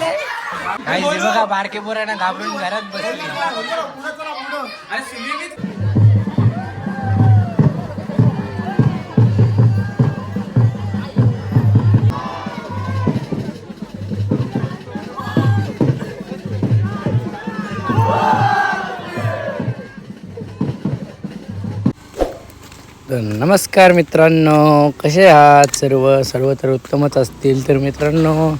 काही बघा बारके पोरांना घाबरून घरात बसले. तर नमस्कार मित्रांनो कसे आहात सर्व? सर्व तर उत्तमच असतील. तर मित्रांनो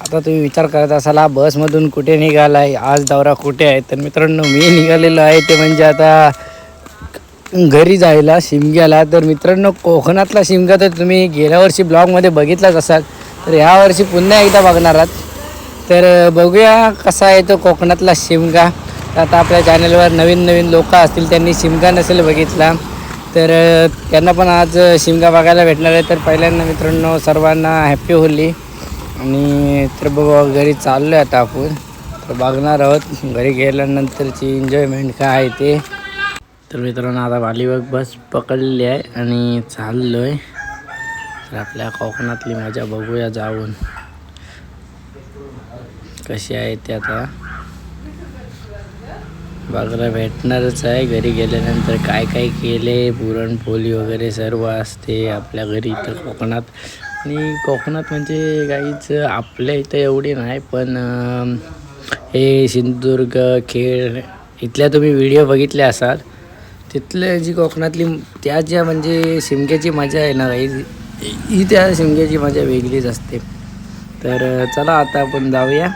आता तुम्ही विचार करत असाल हा बसमधून कुठे निघाला आहे आज दौरा कुठे आहे? तर मित्रांनो मी निघालेलो आहे ते म्हणजे आता घरी जायला शिमग्याला. तर मित्रांनो कोकणातला शिमगा तर तुम्ही गेल्या वर्षी ब्लॉगमध्ये बघितलाच असाल. तर ह्या वर्षी पुन्हा एकदा बघणार आहात. तर बघूया कसा आहे तो कोकणातला शिमगा. तर आता आपल्या चॅनलवर नवीन नवीन लोक असतील त्यांनी शिमगा नसेल बघितला. तर त्यांना पण आज शिमगा बघायला भेटणार आहे. तर पहिल्यांदा मित्रांनो सर्वांना हॅप्पी होली. आणि तर बाबा घरी चाललो आहे आता आपण. तर बघणार आहोत. घरी गेल्यानंतरची एन्जॉयमेंट काय आहे ते. तर मित्रांनो आता वालीबाग बस पकडली आहे आणि चाललो आहे तर आपल्या कोकणातली मजा बघूया जाऊन. कशी आहे ते आता? बघायला भेटणारच आहे. घरी गेल्यानंतर काय काय केले? पुरणपोळी वगैरे सर्व असते आपल्या घरी इथं कोकणात. आणि कोकणात म्हणजे गाईच आपल्या इथं एवढी नाही पण हे सिंधुदुर्ग खेळ इथल्या तुम्ही व्हिडिओ बघितले असाल. तिथल्या जी कोकणातली त्या ज्या म्हणजे शिमग्याची मजा आहे ना गाई ही त्या शिमग्याची मजा वेगळीच असते. तर चला आता आपण जाऊया.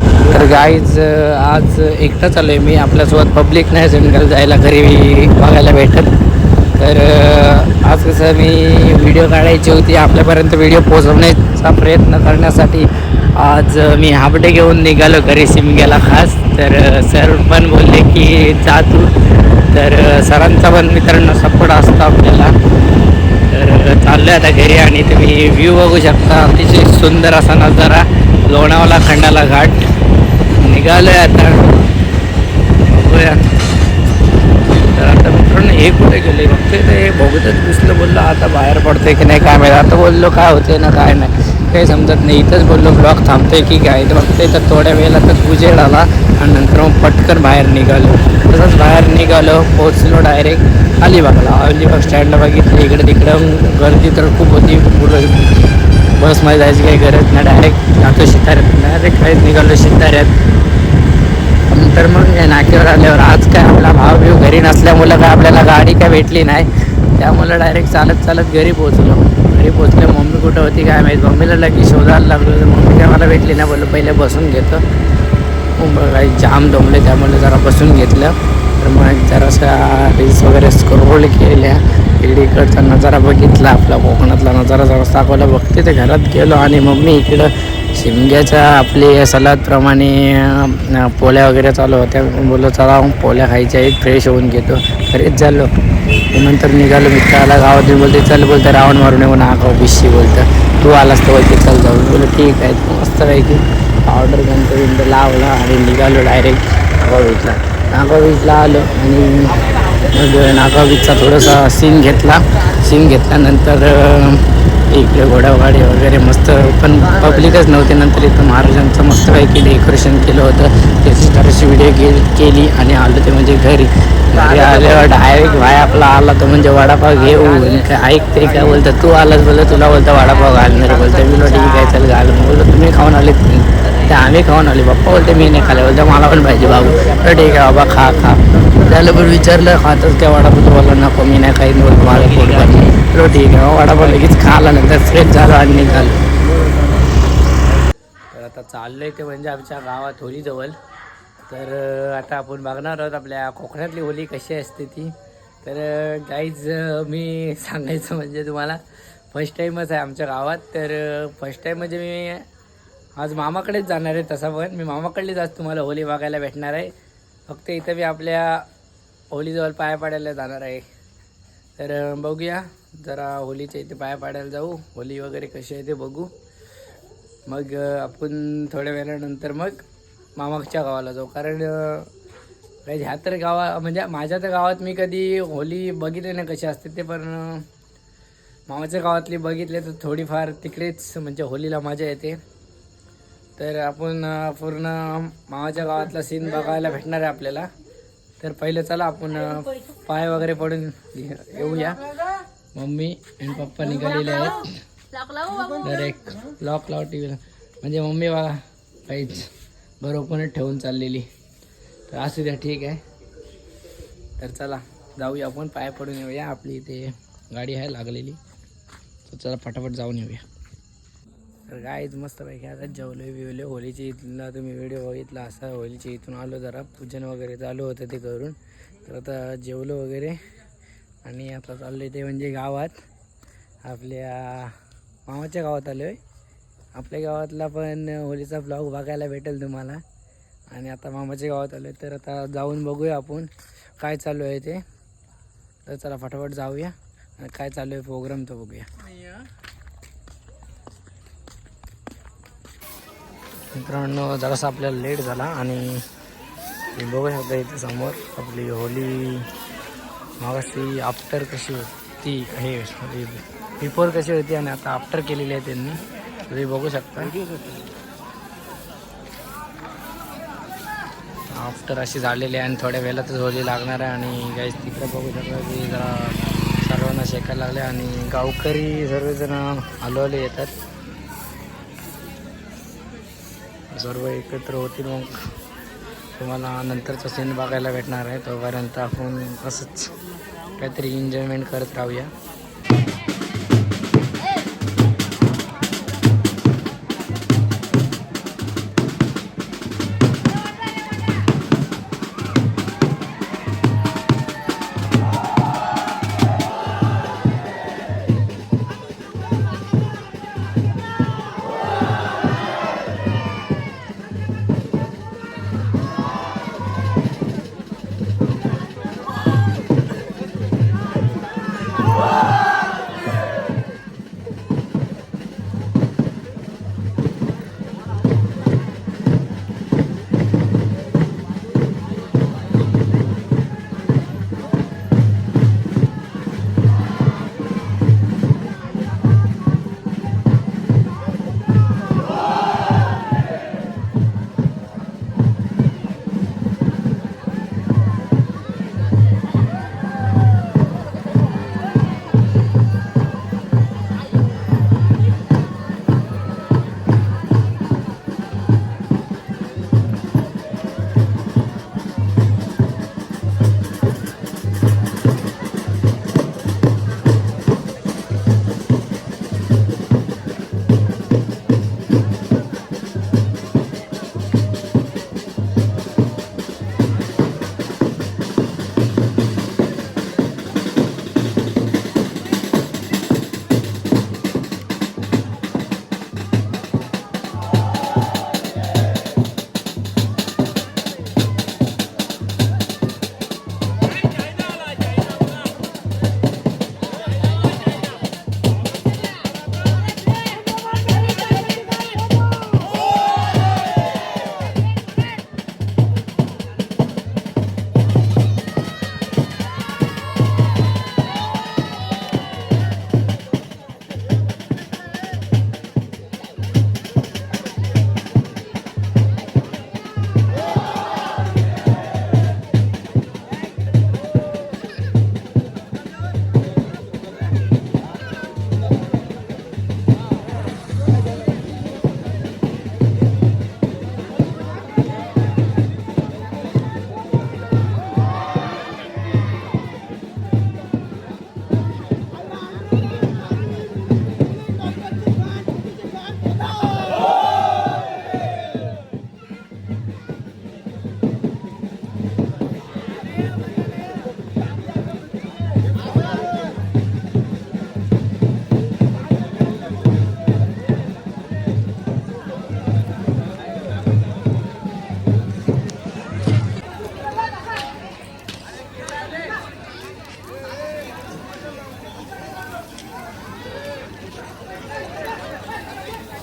तर गाईज आज एकटाच आलो आहे मी आपल्यासोबत पब्लिक नाही सिंगल जायला घरी बघायला भेटत तर आज कसं मी व्हिडिओ काढायची होती आपल्यापर्यंत व्हिडिओ पोचवण्याचा प्रयत्न करण्यासाठी. आज मी हापटे घेऊन निघालो घरी सिमग्याला खास. तर सर पण बोलले की जा तू. तर सरांचा पण मित्रांनो सपोर्ट असतो आपल्याला. तर चाललो आता घरी आणि तुम्ही व्ह्यू बघू शकता. अतिशय सुंदर असा नजारा लोणावला खंडाला घाट. निघालो आहे आता. बघूया. हे कुठे गेले? बघते ते भोगतच दिसलं बोललो आता बाहेर पडते की नाही काय माहिती? आता बोललो काय होते ना काय नाही. काही समजत नाही. इथंच बोललो ब्लॉक थांबते की काय? तर बघते तर थोड्या वेळेला तर उजेड आला आणि नंतर मग पटकन बाहेर निघालो. तसंच बाहेर निघालो पोचलो डायरेक्ट अलिबागला. अलिबाग स्टँडला बघितलं इकडे तिकडं गर्दी तर खूप होती. बसमध्ये जायची काही गरज नाही. डायरेक्ट जातो शिताऱ्यात. डायरेक्ट काहीच निघालो शिताऱ्यात. तर मग नाकेवर आल्यावर आज काय आपला भाव बिव घरी नसल्यामुळं काय आपल्याला गाडी काय भेटली नाही. त्यामुळं डायरेक्ट चालत चालत घरी पोचलो घरी पोहोचलो मम्मी कुठं होती काय माहीत? मम्मीला लगेच शोधायला लागलो. तर मम्मी काय मला भेटली नाही बोललो. पहिले बसून घेतो. काही जाम दमले त्यामुळे जरा बसून घेतलं. तर मग जरासा रील्स वगैरे स्क्रोल केल्या. इकडचा नजारा बघितला आपला कोकणातला नजारा जरा दाखवला. बघते ते घरात गेलो आणि मम्मी इकडं शिमग्याच्या आपले सलादप्रमाणे पोल्या पोळ्या वगैरे चालू होत्या. बोललो चला मग पोळ्या खायच्या आहेत फ्रेश होऊन घेतो. खरेच झालो. नंतर निघालो मित्राला गावात येऊन बोलते चल बोलतं रावण मारून येऊन आगाव बिशी बोलतं. तू आलास तर बोलते चल जाऊ. बोललो ठीक आहे. मस्त पैकी ऑर्डर घंटे विंडो लावला आणि निघालो डायरेक्ट नागाव बीचला नागाव बीचला आलो आणि मग नागाव बीचचा थोडासा सीन घेतला. सीन घेतल्यानंतर इकडे घोडागाडी वगैरे मस्त पण पब्लिकच नव्हते. नंतर इथं महाराजांचं मस्त काही केलं डेकोरेशन केलं होतं. त्याची जराशी व्हिडिओ गे केली आणि आलो ते म्हणजे घरी. घरी आल्यावर डायरेक्ट भाई आपला आला तर म्हणजे वडापाव घेऊ ऐक काय ऐकते काय बोलतं तू आलास बोललं तुला बोलतं वडापाव घालणार बोलतं मी ठीक आहे चल घाल. बोलतो तुम्ही खाऊन आले. ते आम्ही खाऊन आले बाप्पा. बोलते मी नाही खाल्ले. बोलतो मला पण पाहिजे बाबू. ठीक आहे बाबा खा खा. त्याला पण विचारलं खातच काय वडापाव तू बोलला नको मी नाही खाईन बोलतो मला पोट भरलं. तर ठीक आहे मग वडापाव लगेच खाला नंतर फ्रेश झालो आणि निघालो. तर आता चाललंय ते म्हणजे आमच्या गावात होली जवळ तर आता आपण बघणार आहोत आपल्या कोकणातली होली कशी असते ती. तर काहीच मी सांगायचं म्हणजे तुम्हाला फर्स्ट टाईमच आहे आमच्या गावात. तर फर्स्ट टाईम म्हणजे मी आज मामाकडेच जाणार आहे तसा पण. मी मामाकडलीच आज तुम्हाला होली बघायला भेटणार आहे. फक्त इथं मी आपल्या होलीजवळ पाया पाडायला जाणार आहे. तर बघूया. जरा होलीच्या इथे पाया पाडायला जाऊ. होली वगैरे कशी आहे ते बघू. मग आपण थोड्या वेळानंतर मग मामाच्या गावाला जाऊ. कारण काही ह्या तर गावा म्हणजे माझ्या तर गावात मी कधी होली बघितली नाही कशी असते ते पण मामाच्या गावातली बघितले तर थोडीफार तिकडेच म्हणजे होलीला मजा येते. तर आपण पूर्ण मामाच्या गावातला सीन बघायला भेटणार आहे आपल्याला. तर पहिलं चला आपण पाय वगैरे पडून येऊया. मम्मी आणि पप्पा निघालेले आहेत. डायरेक्ट लॉक लाव टी व्हीला म्हणजे मम्मी बघा काहीच बरोबर ठेवून चाललेली. तर असू द्या ठीक आहे. तर चला जाऊया आपण. पाय पडून येऊया. आपली इथे गाडी आहे लागलेली. तर चला फटाफट जाऊन येऊया. तर गायच मस्तपैकी आता जेवले बिवले होलीच्या इथला तुम्ही व्हिडिओ बघितला असा होलीच्या इथून आलो जरा पूजन वगैरे चालू होतं ते करून. तर आता जेवलो वगैरे आणि आता चाललो ते म्हणजे गावात. आपल्या मामाच्या गावात आलो आहे आपल्या गावातला पण होलीचा ब्लॉग बघायला भेटेल तुम्हाला. आणि आता मामाच्या गावात आलो आहे तर आता जाऊन बघूया आपण काय चालू आहे ते. तर चला फटाफट जाऊया आणि काय चालू आहे प्रोग्राम तो बघूया. मित्रांनो जरासा आपल्याला लेट झाला आणि बघू शकता इथे समोर आपली होली. मागाशी आफ्टर कशी होती हे बिफोर कशी होती आणि आता आफ्टर केलेली आहे त्यांनी. तुम्ही बघू शकता. आफ्टर अशी झालेली आहे आणि थोड्या वेळातच होली लागणार आहे आणि गाईस तिकडे बघू शकता की जरा सर्वांना शेकायला लागले आणि गावकरी सर्वजण हलवले येतात. सर्व एकत्र होतील मग तुम्हाला नंतरचा सीन बघायला भेटणार आहे तोपर्यंत आपण असंच काहीतरी एन्जॉयमेंट करत राहूया.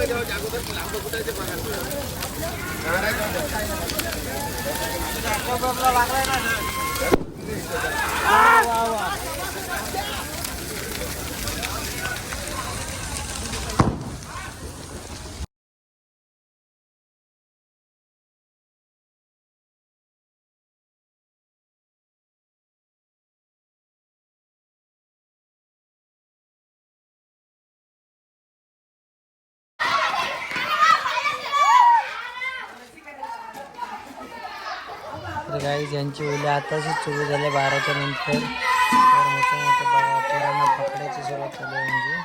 तर काही यांची ओली आताच सुरू झाले बाराच्या नंतर. तर मोठे पोरांना पकडायची सुरुवात झाली म्हणजे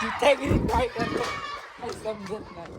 तिथे काय करतो? समजत नाही.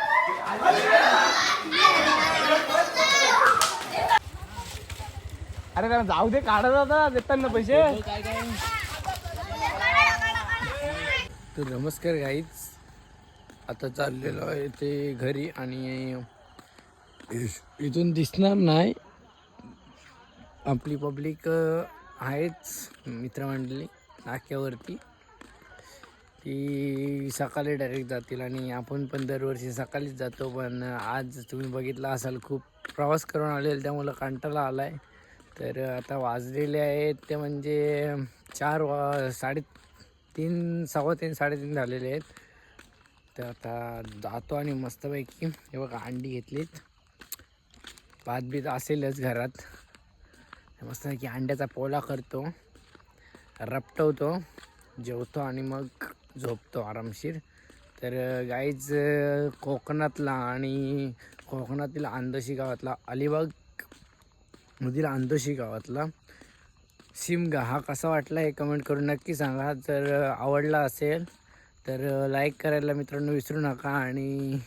अरे त्याला जाऊ दे काढत होता देताना पैसे. तर नमस्कार गाईच आता चाललेलो आहे ते घरी आणि इथून दिसणार नाही. आपली पब्लिक आहेच मित्रमंडळी नाक्यावरती. ती सकाळी डायरेक्ट जातील आणि आपण पण दरवर्षी सकाळीच जातो पण आज तुम्ही बघितला असाल खूप प्रवास करून आलेला त्यामुळं कंटाळा आला आहे तर आता वाजलेले आहेत ते म्हणजे चार वा साडे तीन सव्वा तीन साडेतीन झालेले आहेत. तर आता जातो आणि मस्तपैकी हे बघा अंडी घेतलीत. भात बीत असेलच घरात. मस्तपैकी अंड्याचा पोला करतो रपटवतो जेवतो आणि मग झोपतो आरामशीर. तर गाईज कोकणातला आणि कोकणातील अंदोशी गावातला अलिबाग मधील अंदोशी गावातला शिमगा हा कसा वाटला हे कमेंट करून नक्की सांगा. जर आवडला असेल तर लाईक करायला मित्रांनो विसरू नका आणि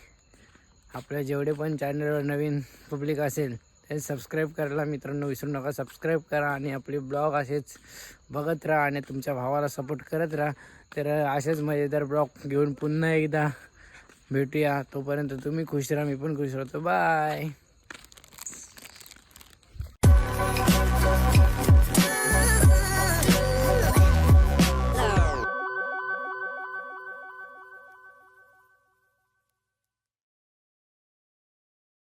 आपल्या जेवढे पण चॅनलवर नवीन पब्लिक असेल ते सबस्क्राईब करायला मित्रांनो विसरू नका. सबस्क्राईब करा आणि आपले ब्लॉग असेच बघत राहा आणि तुमच्या भावाला सपोर्ट करत राहा. तर असेच मजेदार ब्लॉग घेऊन पुन्हा एकदा भेटूया. तोपर्यंत तुम्ही खुश राहा मी पण खुश राहतो. बाय